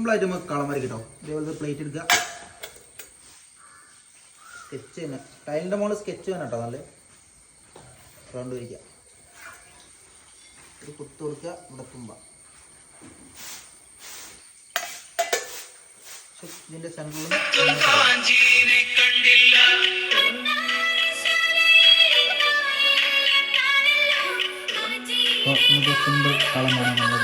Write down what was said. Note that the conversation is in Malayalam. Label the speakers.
Speaker 1: സിമ്പിളായിട്ട് നമുക്ക് കളം വരയ്ക്കും കേട്ടോ. ഇതേപോലത്തെ പ്ലേറ്റ് എടുക്കുക. സ്കെച്ച് തന്നെ. ടൈലിന്റെ മുകളിൽ സ്കെച്ച് വേണം കേട്ടോ നല്ല. റൗണ്ട് വരിക്കുക ഒരു കുത്ത് കൊടുക്കുക. ഇവിടെ തുമ്പ. ഇതിന്റെ സെന്ററിലും സിമ്പിൾ കളം വേണം നമ്മൾ